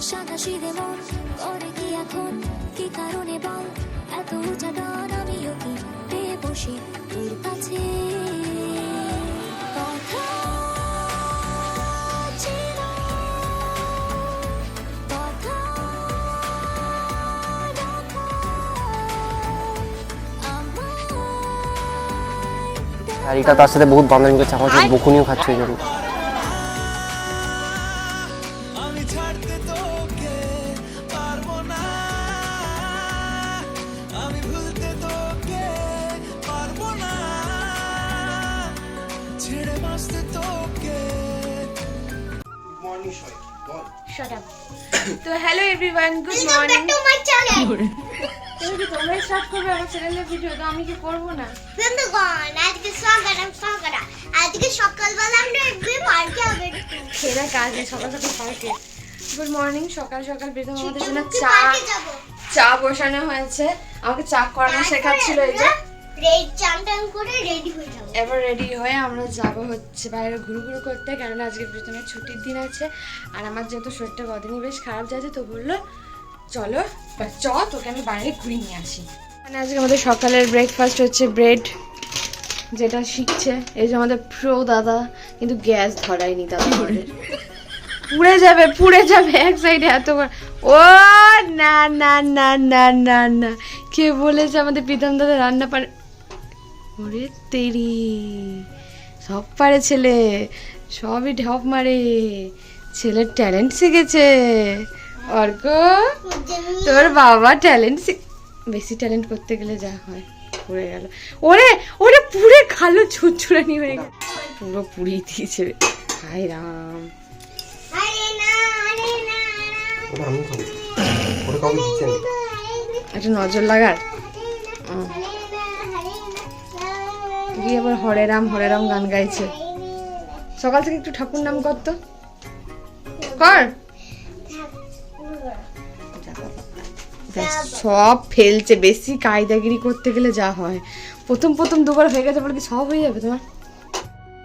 মন করে কি এখন কি কারণে বল এত উঁচা আমিও কি পেয়ে বসি তোর কাছে আর এটা তার সাথে বহুত বান্ধবী করছে আমার বকুনিও খাচ্ছে ওই জন্য তোকে Shut up. তো হ্যালো এভরিওয়ান গুড মর্নিং তুমি কি তোমরা স্টার্ট করবে আমার চ্যানেলের ভিডিও তো আমি কি করব না? বন্ধুগণ আজকে স্বাগতম স্বাগতম আজকে সকালবেলা আমরা একটু পার্কে হবে। সেরা কাজ নেই সকাল সকাল পার্কে গুড মর্নিং সকাল সকাল আমাদের জন্য চা চা বসানো হয়েছে। আমাকে চা করানো শেখাচ্ছিল এই যে। এবার রেডি হয়ে আমরা যাব হচ্ছে বাইরে ঘুরু ঘুরু করতে কারণ আজকে প্রথমে ছুটির দিন আছে। আর আমার যেহেতু শরীরটা কদিনই বেশ খারাপ যাচ্ছে, তো বলল, চলো চ তোকে আমি বাইরে ঘুরিয়ে নিয়ে আসি। মানে আজকে আমাদের সকালের ব্রেকফাস্ট হচ্ছে ব্রেড যেটা শিখছে। এই যে আমাদের প্রো দাদা, কিন্তু গ্যাস ধরায়নি দাদা পুড়ে যাবে পুড়ে যাবে, এক সাইডে এত ও, না না না না না না। কে বলেছে আমাদের প্রীতম দাদা রান্না পারে ওরে তেরি সব পারে ছেলে সবই ঢপ মারে ছেলের ট্যালেন্ট শিখেছে। অর্ক তোর বাবা ট্যালেন্ট বেশি ট্যালেন্ট করতে গেলে যা হয় পুড়ে গেল। ওরে ওরে পুড়ে খালো ছুটছুড়ানি হয়ে গেল। পুরো পুড়িয়ে দিয়েছে। হাই রাম। একটা নজর লাগার। গিয়ে আবার হরে রাম হরে রাম গান গাইছে। সকাল থেকে একটু ঠাকুর নাম কর তো। কর। ব্যাস, সব ফেলছে বেশি কায়দাগিরি করতে গেলে যা হয়। প্রথম প্রথম দুবার হয়ে গেছে বলে কি সব হয়ে যাবে তোমার?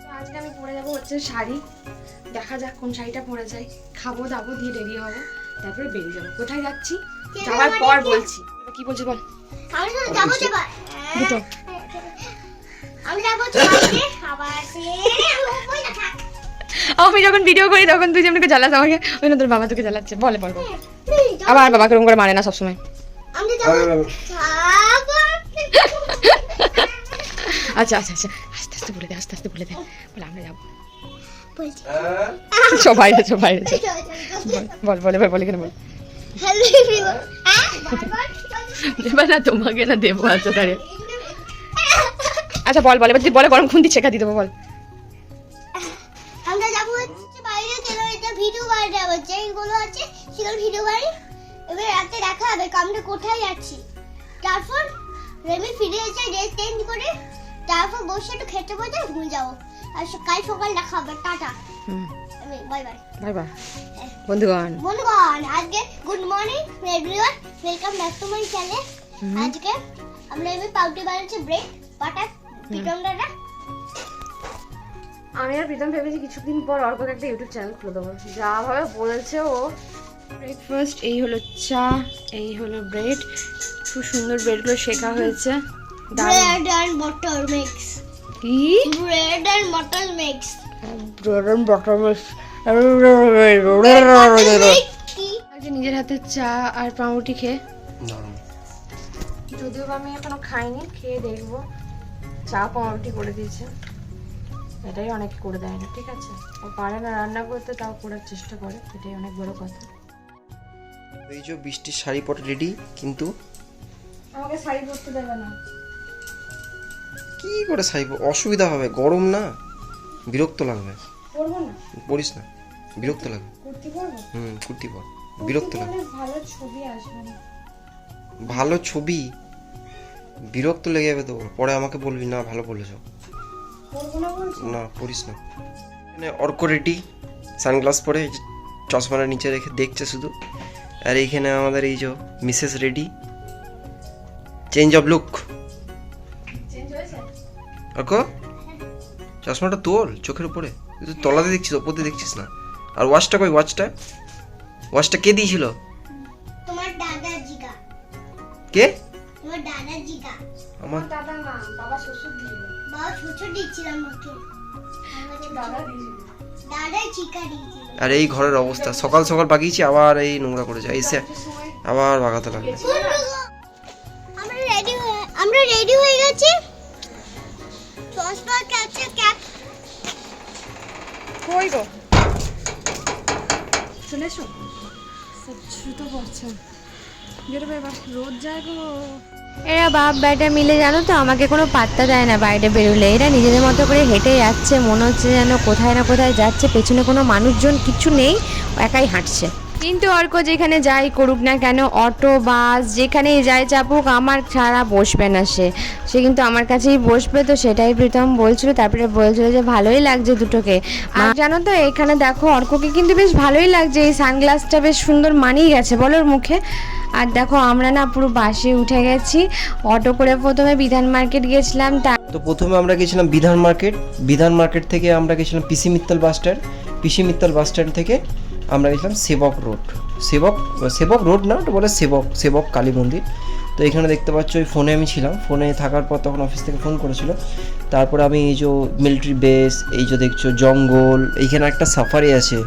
তো আজকে আমি পরে যাব হচ্ছে শাড়ি। দেখা যাক কোন শাড়িটা পরে যাই। খাব দাবো দিয়ে রেডি হব। তারপরে বেরিয়ে যাব। কোথায় যাচ্ছি? যাওয়ার পর বলছি। কি বলছি বল। দুটো। আমি যখন ভিডিও করি তখন তুই যেমন জ্বালাস আমাকে। ওই না তোর বাবা তোকে জ্বালাচ্ছে। বলে বল বল। Please, যাব। আবার বাবাকে ওরকম করে মানে না সবসময়। আচ্ছা আচ্ছা আচ্ছা। আস্তে আস্তে বলে দে আস্তে আস্তে বলে দে। বলে আমরা যাব। বলছি। সব বাইরে সব বাইরে চ। চল, চল, চল। বল বল এবার বলে কেন বল। everyone. হ্যাঁ, এবার না তোমাকে না দেবো আচ্ছা দাঁড়িয়ে। আচ্ছা বল বল এবার তুই বলে গরম খুন শেখা দিয়ে দেবো বল। আমরা যাব হচ্ছে বাইরে কেন এটা ভিডিও যাব? যেগুলো আছে সেগুলো ভিডিও বাড়ি। এবার রাতে দেখা হবে আমরা কোথায় যাচ্ছি। তারপর রেমি ফিরে এসে ড্রেস চেঞ্জ করে তারপর বসে একটু খেতে বসে ঘুমিয়ে যাব। আর স- কাল সকাল দেখা হবে tata. Bye bye bye bye বন্ধুগণ। বন্ধুগণ আজকে good morning everyone welcome back to my channel আজকে আমরা এবার পাউটি বানাচ্ছি ব্রেড বাটার পিটন দাদা? আমি আর প্রীতম ভেবেছি কিছুদিন পর অর্পক একটা ইউটিউব চ্যানেল খুলে দেবো। যা ভাবে বলেছে ও। ব্রেকফাস্ট এই হলো চা এই হলো ব্রেড খুব সুন্দর ব্রেডগুলো শেখা হয়েছে। ব্রেড অ্যান্ড বাটার মিক্স কি? Bread and butter mix bread butter কি আজকে নিজের হাতে চা আর পাউরুটি খেয়ে। যদিও বা আমি এখনও খাইনি খেয়ে দেখব। চা পাউরুটি করে দিয়েছে। এটাই অনেক করে দেয় না ঠিক আছে? ও পারে না রান্না করতে তাও করার চেষ্টা করে এটাই অনেক বড় কথা। এই যে বৃষ্টির শাড়ি পরে রেডি কিন্তু? আমাকে শাড়ি পরতে দেবে না। কি করে শাড়ি অসুবিধা হবে গরম না? বিরক্ত লাগবে। পরবো না? পড়িস না বিরক্ত লাগবে। কুর্তি পরবো? হুম কুর্তি পর বিরক্ত লাগবে। ভালো ছবি আসবে না। ভালো ছবি? বিরক্ত লেগে যাবে তো। পরে আমাকে বলবি না ভালো বলেছ। না বলছি? না পড়িস না। এখানে অর্ক রেডি সানগ্লাস পরে চশমাটা নিচে রেখে দেখছে শুধু। আর এইখানে আমাদের এই যে Mrs ready. Change of look Arko চশমাটা তোল চোখের উপরে। তুই তলাতে দেখছিস ওপরতে দেখছিস না। আর ওয়াচটা কই? ওয়াচটা ওয়াচটা কে দিয়েছিল? আমার দাদা না বাবা শ্বশুর দিল বাবা ছোট দিচ্ছিল আমাকে। দাদা দিয়েছিল। দাদা চিকা দিয়েছিল। আর এই ঘরের অবস্থা। সকাল সকাল বাগিয়েছি আবার এই নোংরা করেছে এসে আবার বাগাতে লাগবে আমরা রেডি হয়ে আমরা রেডি হয়ে গেছি। চশমা ক্যাপচার ক্যাপ কই গো? চলে এসো জুতো পড়ছে বেরোবে এবার। রোদ যায় গো। এরা বাপ বেটা মিলে জানো তো আমাকে কোনো পাত্তা দেয় না বাইরে বেরোলে। এরা নিজেদের মতো করে হেঁটে যাচ্ছে মনে হচ্ছে যেন কোথায় না কোথায় যাচ্ছে পেছনে কোনো মানুষজন কিছু নেই একাই হাঁটছে। কিন্তু অর্ক যেখানে যাই করুক না কেন অটো বাস যেখানেই যায় চাপুক আমার ছাড়া বসবে না সে। সে কিন্তু আমার কাছেই বসবে তো সেটাই প্রীতম বলছিল তারপরে বলছিল যে ভালোই লাগছে দুটোকে। আর জানো তো এখানে দেখো অর্ককে কিন্তু বেশ ভালোই লাগছে এই সানগ্লাসটা বেশ সুন্দর মানিয়ে গেছে বলো মুখে। আর দেখো, আমরা না পুরো বাসে উঠে গেছি। অটো করে প্রথমে বিধান মার্কেট গেছিলাম, তো প্রথমে আমরা গেছিলাম বিধান মার্কেট। বিধান মার্কেট থেকে আমরা গেছিলাম PC Mittal bus stand. PC Mittal bus stand থেকে আমরা গেছিলাম সেবক রোড। সেবক সেবক রোড না, ওটা বলে সেবক সেবক কালী মন্দির। তো এখানে দেখতে পাচ্ছ, ওই ফোনে আমি ছিলাম। ফোনে থাকার পর তখন অফিস থেকে ফোন করেছিল। তারপরে আমি এই যে মিলিটারি বেস এই যে দেখছ জঙ্গল, এইখানে একটা সাফারি আছে।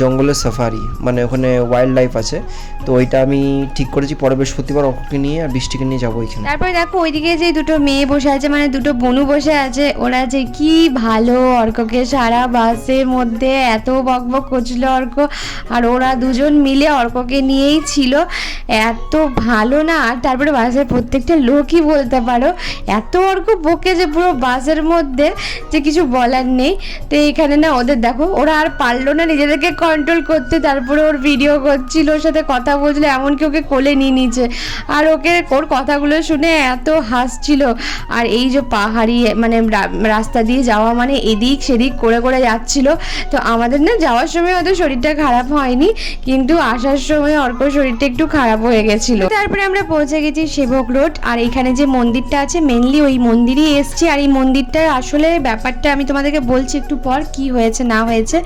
জঙ্গলের সাফারি মানে ওখানে ওয়াইল্ড লাইফ আছে। তো ওইটা আমি ঠিক করেছি পরের বৃহস্পতিবার ওকে নিয়ে আর বৃষ্টিকে নিয়ে যাব ওইখানে। তারপরে দেখো, ওইদিকে যে দুটো মেয়ে বসে আছে মানে দুটো বনু বসে আছে, ওরা যে কি ভালো অর্ককে, সারা বাসের মধ্যে এত বক বক করছিল অর্ক, আর ওরা দুজন মিলে অর্ককে নিয়েই ছিল। এত ভালো না, আর তারপরে বাসের প্রত্যেকটা লোকই বলতে পারো, এত অর্ক বকে যে পুরো বাসের মধ্যে, যে কিছু বলার নেই। তো এখানে না, ওদের দেখো, ওরা আর পারল না নিজেদেরকে কন্ট্রোল করতে তারপরে ওর ভিডিও করছিল, ওর সাথে কথা বলছিল, এমনকি ওকে কোলে নিয়ে নিচ্ছে আর ওকে ওর কথাগুলো শুনে এত হাসছিল। আর এই যে পাহাড়ি মানে রাস্তা দিয়ে যাওয়া মানে এদিক সেদিক করে করে যাচ্ছিল। তো আমাদের না যাওয়ার সময় ওদের শরীরটা খারাপ হয়নি, কিন্তু আসার সময় অর্ক শরীরটা একটু খারাপ হয়ে গেছিল। তারপরে আমরা পৌঁছে গেছি সেবক রোড, আর এখানে যে মন্দিরটা আছে মেনলি ওই মন্দিরই এসছি। আর এই মন্দিরটার আসলে ব্যাপারটা আমি তোমাদেরকে বলছি একটু পর, কি হয়েছে, না হয়েছে।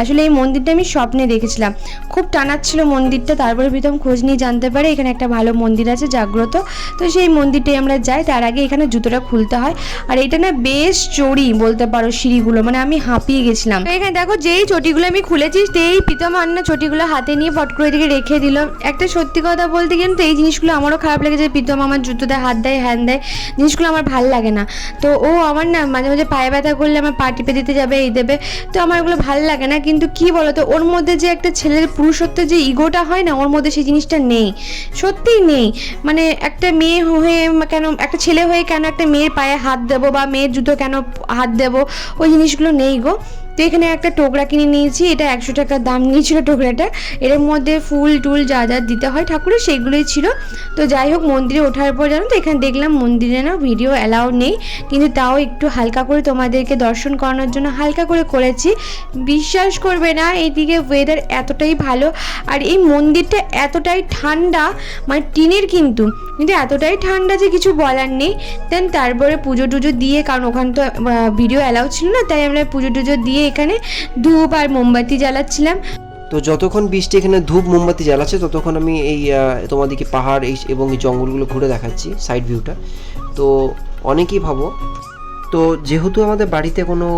আসলে এই মন্দিরটা আমি স্বপ্নে দেখেছিলাম। খুব টানাচ্ছিল মন্দিরটা, তারপরে প্রথম খোঁজ নিয়ে জানতে পারে এখানে একটা ভালো মন্দির আছে জাগ্রত। তো সেই মন্দিরটাই আমরা যাই, তার আগে এখানে জুতোটা খুলতে হয়। আর এটা না বেশ চড়ি বলতে পারো সিঁড়িগুলো মানে আমি হাঁপিয়ে গেছিলাম। এখানে দেখো যেই চটিগুলো আমি খুলেছি, সেই প্রীতম আন্না চটিগুলো হাতে নিয়ে ফট করে এদিকে রেখে দিল। একটা সত্যি কথা বলতে গেলে তো এই জিনিসগুলো আমারও খারাপ লাগে যে প্রীতম আমার জুতোতে হাত দেয়, হ্যান দেয়, জিনিসগুলো আমার ভালো লাগে না। তো ও আমার না মাঝে মাঝে পায়ে ব্যথা করলে আমার পা টিপে দিতে যাবে, এই দেবে। তো আমার এগুলো ভালো লাগে না, কিন্তু কি বলতো? ওর মধ্যে যে একটা ছেলের পুরুষত্বের যে ইগোটা হয় না, ওর মধ্যে সেই জিনিসটা নেই। সত্যিই নেই। মানে একটা মেয়ে হয়ে কেন, একটা ছেলে হয়ে কেন একটা মেয়ের পায়ে হাত দেবো বা মেয়ের জুতো কেন হাত দেবো? ওই জিনিসগুলো নেই গো। তো এখানে একটা টোকরা কিনে নিয়েছি, এটা একশো টাকার দাম নিয়েছিল টোকরাটা। এর মধ্যে ফুল, টুল যা যা দিতে হয় ঠাকুরের সেগুলোই ছিল। তো যাই হোক, মন্দিরে ওঠার পর জানো তো, এখানে দেখলাম মন্দিরে না ভিডিও অ্যালাউ নেই। কিন্তু তাও একটু হালকা করে তোমাদেরকে দর্শন করানোর জন্য হালকা করে করেছি। বিশ্বাস করবে না, এইদিকে ওয়েদার এতটাই ভালো। আর এই মন্দিরটা এতটাই ঠান্ডা মানে টিনের কিন্তু কিন্তু এতটাই ঠান্ডা যে কিছু বলার নেই। দেন তারপরে পুজো টুজো দিয়ে, কারণ ওখানে তো ভিডিও অ্যালাউ ছিল না, তাই আমরা পুজো টুজো দিয়ে এখানে ধূপ আর মোমবাতি জ্বালাচ্ছিলাম। তো যতক্ষণ বৃষ্টি এখানে ধূপ, মোমবাতি জ্বালাচ্ছে, ততক্ষণ আমি এই তোমাদেরকে পাহাড়, এই, এবং এই জঙ্গলগুলো ঘুরে দেখাচ্ছি সাইড ভিউটা তো অনেকেই ভাবো, তো যেহেতু আমাদের বাড়িতে কোনো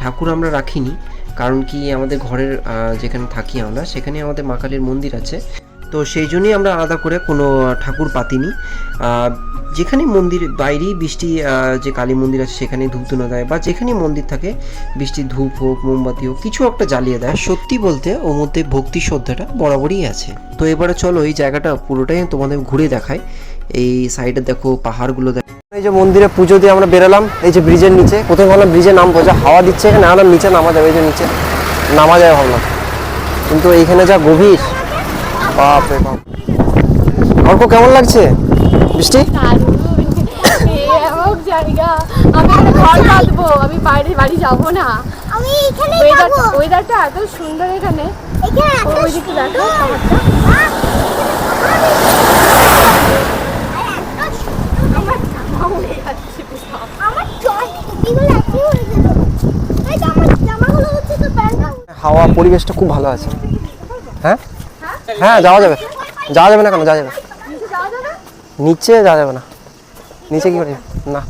ঠাকুর আমরা রাখিনি, কারণ কি আমাদের ঘরের যেখানে থাকি আমরা, সেখানে আমাদের মা কালীর মন্দির আছে। তো সেই জন্যই আমরা আলাদা করে কোনো ঠাকুর পাতিনি। যেখানে মন্দির বাইরেই বৃষ্টি যে কালী মন্দির আছে সেখানে ধূপ ধুনো দেয় বা যেখানে মন্দির থাকে, বৃষ্টি ধূপ হোক, মোমবাতি হোক, কিছু একটা জ্বালিয়ে দেয়। সত্যি বলতে ওর মধ্যে ভক্তি শ্রদ্ধাটা বরাবরই আছে। তো এবারে চলো এই জায়গাটা পুরোটাই তোমাদের ঘুরে দেখাই। এই সাইডে দেখো, পাহাড়গুলো দেখো। এই যে মন্দিরে পুজো দিয়ে আমরা বেরোলাম, এই যে ব্রিজের নিচে। কোথায় ভাবলাম ব্রিজে নামবো, যা হাওয়া দিচ্ছে না হলাম নিচে নামা যাবে, এই যে নিচে। নামা যায় ভাবলাম। কিন্তু এইখানে যা গভীর বাপ রে বাপ। অল্প কেমন লাগছে? বৃষ্টি জায়গা আমি ঘর বাঁধবো আমি বাইরে বাড়ি যাব না। আমি এখানে ওয়েদারটা ওয়েদারটা এত সুন্দর এখানে। দেখো হাওয়া পরিবেশটা খুব ভালো আছে। হ্যাঁ? হ্যাঁ যাওয়া যাবে। যাওয়া যাবে না কেন? যাওয়া যাবে। নিচে যাওয়া যাবে না। নিচে কি করে? না।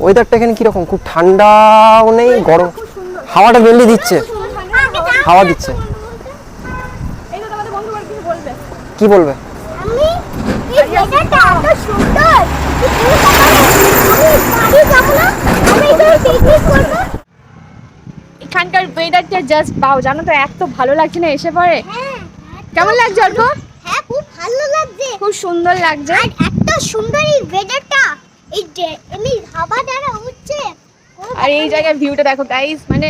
ওয়েদারটা এখানে কীরকম? খুব ঠান্ডাও নেই, গরম। হাওয়াটা মেনলি দিচ্ছে। হাওয়া দিচ্ছে। কি বলবে? সুন্দর এখানকার ওয়েদারটা জাস্ট পাও। জানো তো এত ভালো লাগছে না এসে পরে? হ্যাঁ কেমন লাগছে অল্প হ্যাঁ খুব ভালো লাগছে। খুব সুন্দর লাগছে। আর এত সুন্দর এই ওয়েদারটা এই যে এমনি হাওয়া দ্বারা হচ্ছে। আর এই জায়গায় ভিউটা দেখো গাইস মানে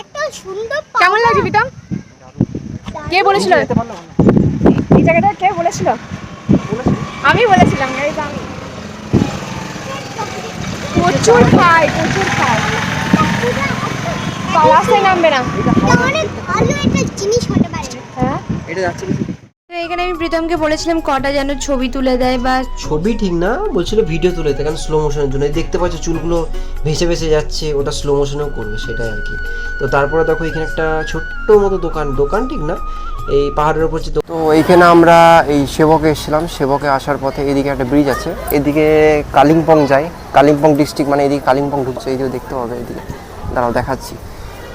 এত সুন্দর কেমন লাগছে প্রীতম? কে বলেছিল? এই জায়গাটা কে বলেছিল? আমি বলেছিলাম guys, আমি। প্রচুর খাই প্রচুর খাই রাস্তায় নামবে না। অনেক ভালো একটা জিনিস হতে পারে হ্যাঁ? এটা যাচ্ছে এখানে আমি প্রীতমকে বলেছিলাম কটা যেন ছবি তুলে দেয় বা ছবি ঠিক না বলছিল ভিডিও তুলে দিতে কারণ স্লো মোশনের জন্য। এই দেখতে পাচ্ছ চুলগুলো ভেসে ভেসে যাচ্ছে ওটা স্লো মোশনেও করবে সেটাই আর কি। তো তারপরে দেখো এখানে একটা ছোট্ট মতো দোকান দোকান ঠিক না এই পাহাড়ের উপর যে তো এইখানে আমরা এই সেবকে এসেছিলাম সেবকে আসার পথে এদিকে একটা ব্রিজ আছে এদিকে কালিম্পং যায় কালিম্পং ডিস্ট্রিক্ট মানে এদিকে কালিম্পং ঢুকছে এইদিকে দেখতে হবে এদিকে। দাঁড়াও দেখাচ্ছি।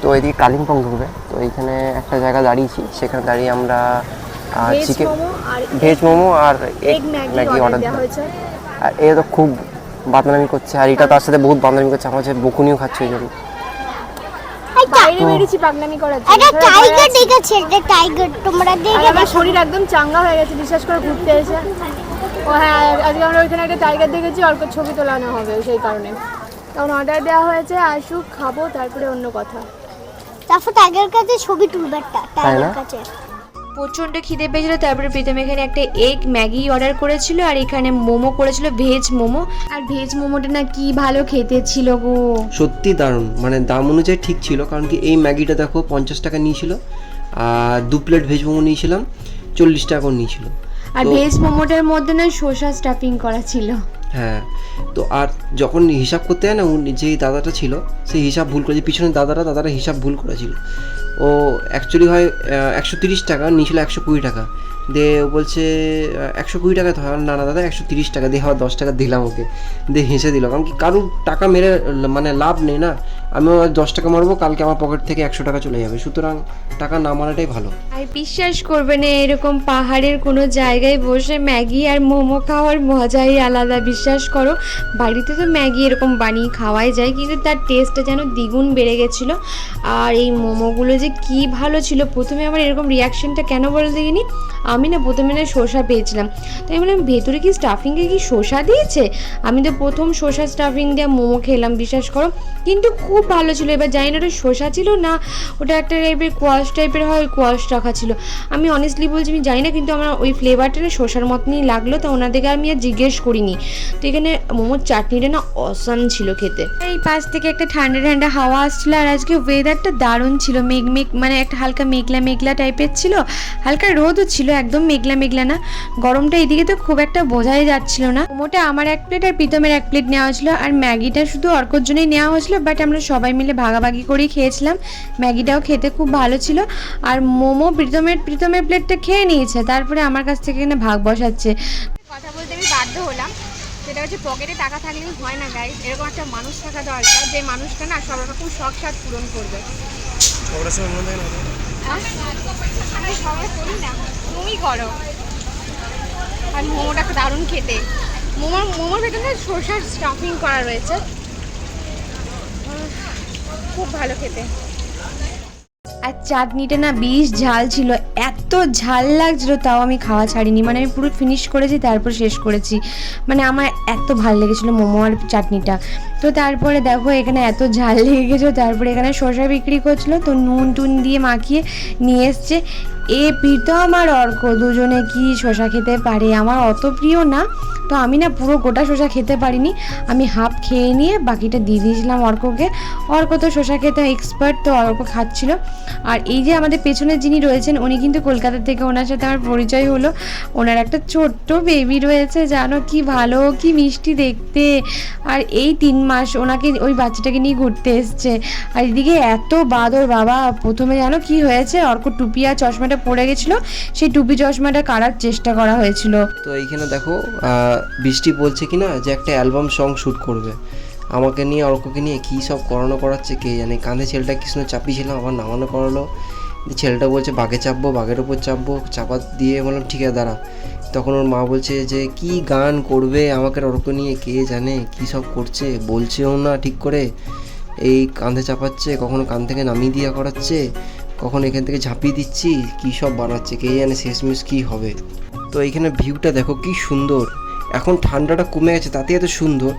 তো এদিকে কালিম্পং ঢুকবে। তো এইখানে একটা জায়গা দাঁড়িয়েছি সেখানে দাঁড়িয়ে আমরা চিকেন ভেজ মোমো আর এগ ম্যাগি অর্ডার দেওয়া হয়েছে। আর এ তো খুব বাদনামি করছে আর এটা তার সাথে বহুত বাদনামি করছে আমার হচ্ছে বকুনিও খাচ্ছে ওই জন্য। বাইরে বেরিয়েছি পাগলামি করার জন্য। এটা টাইগার আছিস? দেখেছে এটা টাইগার তোমরা দেখে আমার শরীর একদম চাঙ্গা হয়ে গেছে বিশ্বাস করে ঘুরতে এসে। ও হ্যাঁ আজকে আমরা ওইখানে একটা টাইগার দেখেছি অল্প ছবি তোলানো হবে সেই কারণে। তখন অর্ডার দেওয়া হয়েছে আসুক খাব তারপরে অন্য কথা। তারপর টাইগার কাছে ছবি তুলবে একটা টাইগার কাছে প্রচণ্ড খিদে পেয়েছিল তারপরে প্রীতম এখানে একটা এগ ম্যাগি অর্ডার করেছিল আর এখানে মোমো করেছিল ভেজ মোমো। আর ভেজ মোমোটা না কি ভালো খেতে ছিল গো। সত্যি দারুণ মানে দাম অনুযায়ী ঠিক ছিল কারণ কি এই ম্যাগিটা দেখো পঞ্চাশ টাকা নিয়েছিল আর দু প্লেট ভেজ মোমো নিয়েছিলাম চল্লিশ টাকা করে নিয়েছিল। আর ভেজ মোমোটার মধ্যে না শসা স্টাফিং করা ছিল। হ্যাঁ তো আর যখন হিসাব করতে হয় না উনি যে দাদাটা ছিল, সেই হিসাব ভুল করেছে পিছনের দাদাটা দাদারা হিসাব ভুল করেছিল। ও অ্যাকচুয়ালি হয় একশো তিরিশ টাকা, নিয়েছিল একশো কুড়ি টাকা। দে, ও বলছে একশো কুড়ি টাকা ধর, না না, দাদা, একশো তিরিশ টাকা দিয়ে আবার দশ টাকা দিলাম ওকে। দিয়ে হেসে দিল। কারণ কি, কারুর টাকা মেরে মানে লাভ নেই না। আমি দশ টাকা মারবো, কালকে আমার পকেট থেকে একশো টাকা চলে যাবে। সুতরাং টাকা না মারাটাই ভালো। আর বিশ্বাস করবে না, এরকম পাহাড়ের কোনো জায়গায় বসে ম্যাগি আর মোমো খাওয়ার মজাই আলাদা। বিশ্বাস করো, বাড়িতে তো ম্যাগি এরকম বানিয়ে খাওয়াই যায়, কিন্তু তার টেস্টটা যেন দ্বিগুণ বেড়ে গেছিল। আর এই মোমোগুলো যে কি ভালো ছিল, প্রথমে আমার এরকম রিয়াকশনটা কেন বলে দেখিনি আমি না প্রথমে না শসা পেয়েছিলাম। তো আমি বললাম, ভেতরে কি স্টাফিংয়ে কি শসা দিয়েছে? আমি তো প্রথম শসা স্টাফিং দিয়ে মোমো খেলাম, বিশ্বাস করো। কিন্তু খুব ভালো ছিল। এবার জানি না ওটা শসা ছিল না, ওটা একটা টাইপের কোয়াশ টাইপের হয়, ওই কোয়াশ রাখা ছিল। আমি অনেস্টলি বলছি, আমি জানি না, কিন্তু আমার ওই ফ্লেভারটা না শসার মতনই লাগল, তো ওনাদেরকে আমি আর জিজ্ঞেস করিনি। তো এখানে মোমোর চাটনিটা না অসাম ছিল খেতে। এই পাশ থেকে একটা ঠান্ডা ঠান্ডা হাওয়া আসছিল, আর আজকে ওয়েদারটা দারুণ ছিল। মেঘ মেঘ মানে একটা হালকা মেঘলা মেঘলা টাইপের ছিল। হালকা রোদও ছিল একদম মেঘলা মেঘলা না। গরমটা এদিকে তো খুব একটা বোঝাই যাচ্ছিল না। মোমোটা আমার এক প্লেট আর প্রীতমের এক প্লেট নেওয়া হয়েছিল। আর ম্যাগিটা শুধু অর্কর জন্যই নেওয়া হয়েছিল বাট আমরা সবাই মিলে ভাগাভাগি করেই খেয়েছিলাম। ম্যাগিটাও খেতে খুব ভালো ছিল। আর মোমো প্রীতমের প্রীতমের প্লেটটা খেয়ে নিয়েছে। তারপরে আমার কাছ থেকে এখানে ভাগ বসাচ্ছে। কথা বলতে আমি বাধ্য হলাম। সেটা হচ্ছে পকেটে টাকা থাকলেও হয় না গাইজ এরকম একটা মানুষ থাকা দরকার যে মানুষটা না সব রকম শখ সাত পূরণ করবে। তুমি করো আর মোমোটা দারুণ খেতে। মোমোর মোমোর ভেতরে সরষার স্টাফিং করা রয়েছে। খুব ভালো খেতে। আর চাটনিটা না বেশ ঝাল ছিল। এত ঝাল লাগছিল, তাও আমি খাওয়া ছাড়িনি। মানে আমি পুরো ফিনিশ করেছি, তারপর শেষ করেছি। মানে আমার এত ভালো লেগেছিলো মোমো আর চাটনিটা। তো তারপরে দেখো এখানে এত ঝাল লেগে গেছে, তারপরে এখানে শসা বিক্রি করছিল, তো নুন টুন দিয়ে মাখিয়ে নিয়ে এসছে। এ প্রীতম আর অর্ক, দুজনে কি শসা খেতে পারে? আমার অত প্রিয় না, তো আমি না পুরো গোটা শসা খেতে পারিনি। আমি হাফ খেয়ে নিয়ে বাকিটা দিয়ে দিয়েছিলাম অর্ককে। অর্ক তো শসা খেতে এক্সপার্ট তো অর্ক খাচ্ছিল। আর এই যে আমাদের পেছনে যিনি রয়েছেন, উনি কিন্তু কলকাতা থেকে ওনার সাথে আমার পরিচয় হলো। ওনার একটা ছোট্ট বেবি রয়েছে, জানো কি ভালো, কি মিষ্টি দেখতে। আর এই তিন মাস ওনাকে, ওই বাচ্চাটাকে নিয়ে ঘুরতে এসছে। আর এদিকে এত বাদর বাবা, প্রথমে জানো কি হয়েছে? অর্ক টুপি আর চশমাটা পড়ে গেছিল, সেই টুপি চশমাটা কাড়ার চেষ্টা করা হয়েছিল। তো এইখানে দেখো বৃষ্টি বলছে কি না যে একটা অ্যালবাম সং শ্যুট করবে। আমাকে নিয়ে, অর্ককে নিয়ে কী সব করানো করাচ্ছে কে জানে? কাঁধে ছেলেটা কি সুন্দর চাপিয়েছিলাম আবার নামানো করালো। ছেলেটা বলছে, বাঘে চাপবো, বাঘের ওপর চাপবো, চাপা দিয়ে বললাম, ঠিক আছে, দাঁড়া। তখন ওর মা বলছে যে, কি গান করবে? আমাকে অর্ক নিয়ে কে জানে? কি সব করছে? বলছেও না ঠিক করে। এই কাঁধে চাপাচ্ছে, কখনো কান থেকে নামিয়ে দিয়া করাচ্ছে, কখন এখান থেকে ঝাঁপিয়ে দিচ্ছি। কী সব বানাচ্ছে? কে জানে শেষমেশ কী হবে? তো এইখানে ভিউটা দেখো, কি সুন্দর। এখন ঠান্ডাটা কমে গেছে তাতে এত সুন্দর।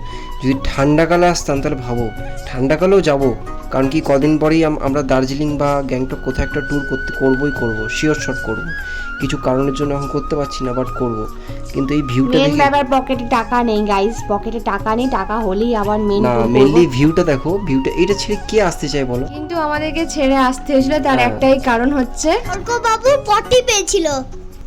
যদি ঠান্ডাকালে আসতাম, তাহলে ভাবো ঠান্ডাকালেও যাব। কারণ কি, কদিন পরেই আমরা দার্জিলিং বা গ্যাংটক কোথাও একটা ট্যুর করতে, করবোই করব শিওর শট করব। কিছু কারণের জন্য এখন করতে পারছি না বাট করব। কিন্তু এই ভিউটা মেন দেখে ব্যাপার পকেটে টাকা নেই গাইস পকেটে টাকা নেই টাকা হলেই আবার মেন না মেনলি ভিউটা দেখো। ভিউটা এটা ছেড়ে কে আসতে চায় বলো? কিন্তু আমাদেরকে ছেড়ে আসতে হয়েছিল তার হ্যাঁ। একটাই কারণ হচ্ছে অর্ক বাবু পটি পেয়েছিল।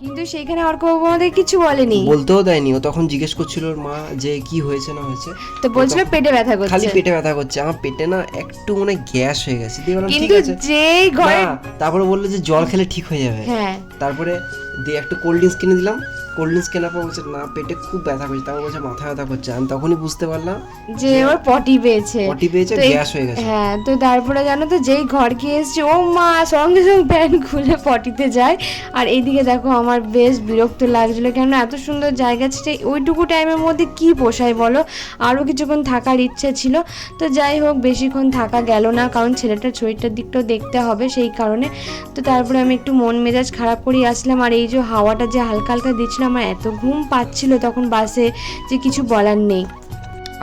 কিন্তু সেখানে অর্ক বাবু আমাদের কিছু বলেনি। বলতেও দেয়নি। ও তখন জিজ্ঞেস করছিল ওর মা যে কি হয়েছে না হয়েছে? তো বলছিল পেটে ব্যথা করছে। খালি পেটে ব্যথা করছে। আমার পেটে না একটু মনে গ্যাস হয়ে গেছে। দিয়ে বললাম ঠিক কিন্তু আছে। যেই ঘরে না তারপরে বলল যে জল খেলে ঠিক হয়ে যাবে। হ্যাঁ। তারপরে দিয়ে একটা কোল্ড ড্রিঙ্কস কিনে দিলাম। কোল্ড ড্রিঙ্কস কেনার পর বলছে না পেটে খুব ব্যথা করছে। তারপর বলছে মাথা ব্যথা করছে। আমি তখনই বুঝতে পারলাম যে ওর পটি পেয়েছে। পটি পেয়েছে গ্যাস হয়ে গেছে। হ্যাঁ তো তারপরে জানো তো যেই ঘর গিয়ে এসছে ও মা সঙ্গে সঙ্গে প্যান্ট খুলে পটিতে যায়। আর এইদিকে দেখো আমার বেশ বিরক্ত লাগছিল কেন এত সুন্দর জায়গা ছিল ওইটুকু টাইমের মধ্যে কি পোষায় বলো? আরও কিছুক্ষণ থাকার ইচ্ছে ছিল। তো যাই হোক বেশিক্ষণ থাকা গেল না কারণ ছেলেটার শরীরটার দিকটাও দেখতে হবে সেই কারণে। তো তারপরে আমি একটু মন মেজাজ খারাপ করে আসলাম আর এই যে হাওয়াটা যে হালকা হালকা দিচ্ছিল আমার এত ঘুম পাচ্ছিল, তখন বাসে যে কিছু বলার নেই।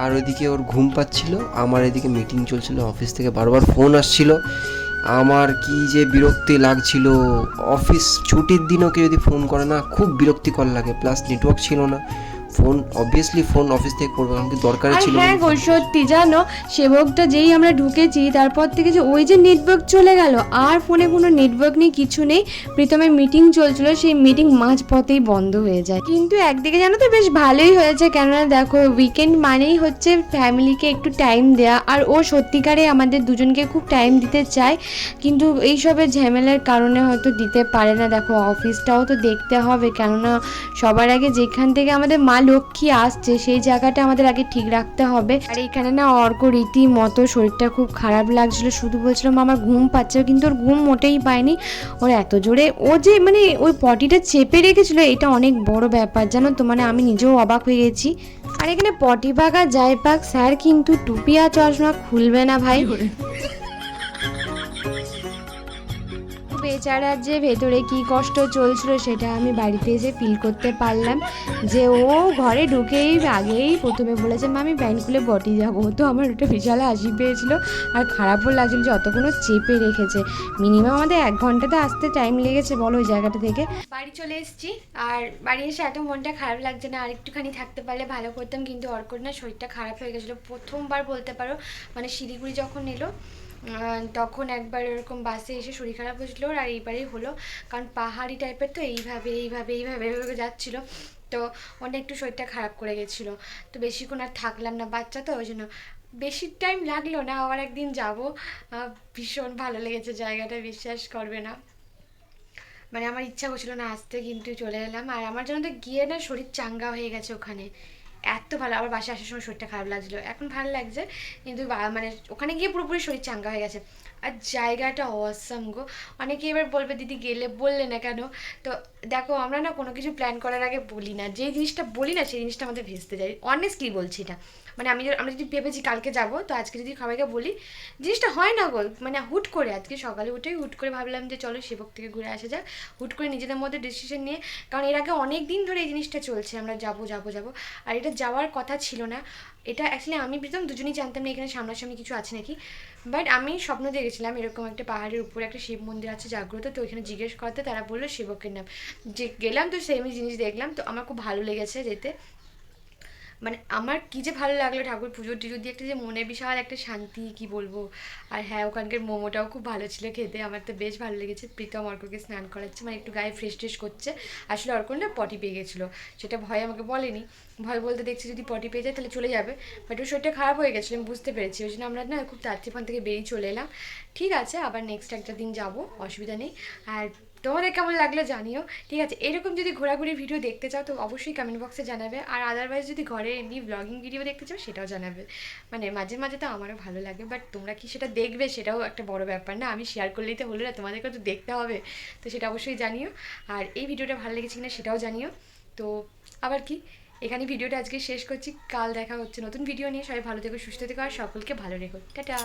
আর ওইদিকে ওর ঘুম পাচ্ছিল, আমার এদিকে মিটিং চলছিল অফিস থেকে বারবার ফোন আসছিল। আমার কি যে বিরক্তি লাগছিল অফিস ছুটির দিনও কেউ যদি ফোন করে না, খুব বিরক্তিকর লাগে প্লাস নেটওয়ার্ক ছিল না। ফোন অবভিয়াসলি ফোন অফিস থেকে করব কারণ কি দরকার ছিল হ্যাঁ গো সত্যি জানো সেবকটা যেই আমরা ঢুকেছি তারপর থেকে যে ওই যে নেটওয়ার্ক চলে গেল আর ফোনে কোনো নেটওয়ার্ক নেই কিছু নেই প্রীতমের মিটিং চলছিল সেই মিটিং মাঝপথেই বন্ধ হয়ে যায়। কিন্তু একদিকে জানো তো বেশ ভালোই হয়েছে কেননা দেখো উইকেন্ড মানেই হচ্ছে ফ্যামিলিকে একটু টাইম দেওয়া আর ও সত্যিকারে আমাদের দুজনকে খুব টাইম দিতে চায় কিন্তু এইসবের ঝামেলার কারণে হয়তো দিতে পারে না। দেখো অফিসটাও তো দেখতে হবে কেননা সবার আগে যেখান থেকে আমাদের মা লক্ষ্মী আসছে, সেই জায়গাটা আমাদের আগে ঠিক রাখতে হবে। আর এখানে না অর্ক রীতি মতো শরীরটা খুব খারাপ লাগছিল, শুধু বলছিলাম আমার ঘুম পাচ্ছে। কিন্তু ওর ঘুম মোটেই পায়নি। ওর এত জোরে, ও যে মানে ওই পটিটা চেপে রেখেছিল, এটা অনেক বড় ব্যাপার, জানো তো? মানে আমি নিজেও অবাক হয়ে গেছি। আর এখানে পটি পাক আর যাই পাক, স্যার কিন্তু টুপি আর চশমা খুলবে না ভাই। বেচারার যে ভেতরে কি কষ্ট চলছিল সেটা আমি বাড়িতে এসে ফিল করতে পারলাম যে ও ঘরে ঢুকেই আগেই প্রথমে বলেছে মা আমি প্যান্ট খুলে বটি যাব তো আমার ওটা বিশাল হাসি পেয়েছিল আর খারাপও লাগছিল যে অতক্ষণ চেপে রেখেছে। মিনিমাম আমাদের এক ঘন্টাতে আসতে টাইম লেগেছে, বলো ওই জায়গাটা থেকে। বাড়ি চলে এসেছি আর বাড়ি এসে এত মনটা খারাপ লাগছে না আর একটুখানি থাকতে পারলে ভালো করতাম, কিন্তু অর্কর না শরীরটা খারাপ হয়ে গেছিল। প্রথমবার বলতে পারো মানে শিলিগুড়ি যখন এলো তখন একবার এরকম বাসে এসে শরীর খারাপ হয়েছিল আর এইবারেই হলো। কারণ পাহাড়ি টাইপের তো এইভাবে এইভাবে এইভাবে এইভাবে যাচ্ছিল। তো অনেক একটু শরীরটা খারাপ করে গেছিল। তো বেশিক্ষণ আর থাকলাম না বাচ্চা তো, ওই জন্য বেশি টাইম লাগল না। আবার একদিন যাব। ভীষণ ভালো লেগেছে জায়গাটা, বিশ্বাস করবে না। মানে আমার ইচ্ছা করছিল না আসতে, কিন্তু চলে এলাম। আর আমার জন্য তো গিয়ে না শরীর চাঙ্গা হয়ে গেছে ওখানে। এত ভালো, আবার বাসায় আসার সময় শরীরটা খারাপ লাগছিল। এখন ভালো লাগছে, কিন্তু মানে ওখানে গিয়ে পুরোপুরি শরীর চাঙ্গা হয়ে গেছে। আর জায়গাটা অসাম গো। অনেকে এবার বলবে, দিদি গেলে বললে না কেন? তো দেখো, আমরা না কোনো কিছু প্ল্যান করার আগে বলি না। যে জিনিসটা বলি না, সেই জিনিসটা আমাদের ভেস্তে যায়। অনেস্টলি বলছি এটা। মানে আমি আমরা যদি ভেবেছি কালকে যাব, তো আজকে যদি সবাইকে বলি, জিনিসটা হয় না গো। মানে হুট করে আজকে সকালে উঠেই হুট করে ভাবলাম যে চলো সেবক থেকে ঘুরে আসা যাক। হুট করে নিজেদের মধ্যে ডিসিশন নিয়ে, কারণ এর আগে অনেক দিন ধরে এই জিনিসটা চলছে, আমরা যাব যাব যাব। আর এটা যাওয়ার কথা ছিল না। এটা অ্যাকচুয়ালি আমি প্রীতম দুজনেই জানতাম না, এখানে সামনাসামনি কিছু আছে নাকি। বাট আমি স্বপ্ন দেখেছিলাম এরকম একটা পাহাড়ের উপরে একটা শিব মন্দির আছে জাগ্রত, তো ওইখানে জিজ্ঞেস করতে তারা বলল, সেবকের নাম। যে গেলাম তো সেমই জিনিস দেখলাম, তো আমার খুব ভালো লেগেছে যেতে। মানে আমার কী যে ভালো লাগল ঠাকুর পুজো টুজো দিয়ে একটা যে মনে বিশাল একটা শান্তি, কি বলব? আর হ্যাঁ ওখানকার মোমোটাও খুব ভালো ছিল খেতে, আমার তো বেশ ভালো লেগেছে। প্রীতম অর্ককে স্নান করাচ্ছে মানে একটু গায়ে ফ্রেশ ট্রেশ করছে। আসলে অর্ক না পটি পেয়ে গেছিল, সেটা ভয় আমাকে বলেনি। ভয় বলতে দেখছি যদি পটি পেয়ে যায় তাহলে চলে যাবে। বাট ওর শরীরটা খারাপ হয়ে গেছিল, আমি বুঝতে পেরেছি। ওই জন্য আমরা না খুব তাড়াতাড়ি থেকে বেরিয়ে চলে এলাম। ঠিক আছে, আবার নেক্সট একটা দিন যাব, অসুবিধা নেই। আর তোমাদের কেমন লাগল জানিও। ঠিক আছে, এরকম যদি ঘোরাঘুরি ভিডিও দেখতে চাও, তো অবশ্যই কমেন্ট বক্সে জানাবে। আর আদারওয়াইজ যদি ঘরে এমনি ব্লগিং ভিডিও দেখতে চাও, সেটাও জানাবে। মানে মাঝে মাঝে তো আমারও ভালো লাগে বাট তোমরা কি সেটা দেখবে, সেটাও একটা বড় ব্যাপার না। আমি শেয়ার করলেই তো হলো না তোমাদেরকে তো দেখতে হবে। তো সেটা অবশ্যই জানিও। আর এই ভিডিওটা ভালো লেগেছে কিনা সেটাও জানিও। তো আবার কি, এখানে ভিডিওটা আজকে শেষ করছি। কাল দেখা হচ্ছে নতুন ভিডিও নিয়ে। সবাই ভালো থেকো, সুস্থ থেকো, আর সকলকে ভালো রেখো। টাটা!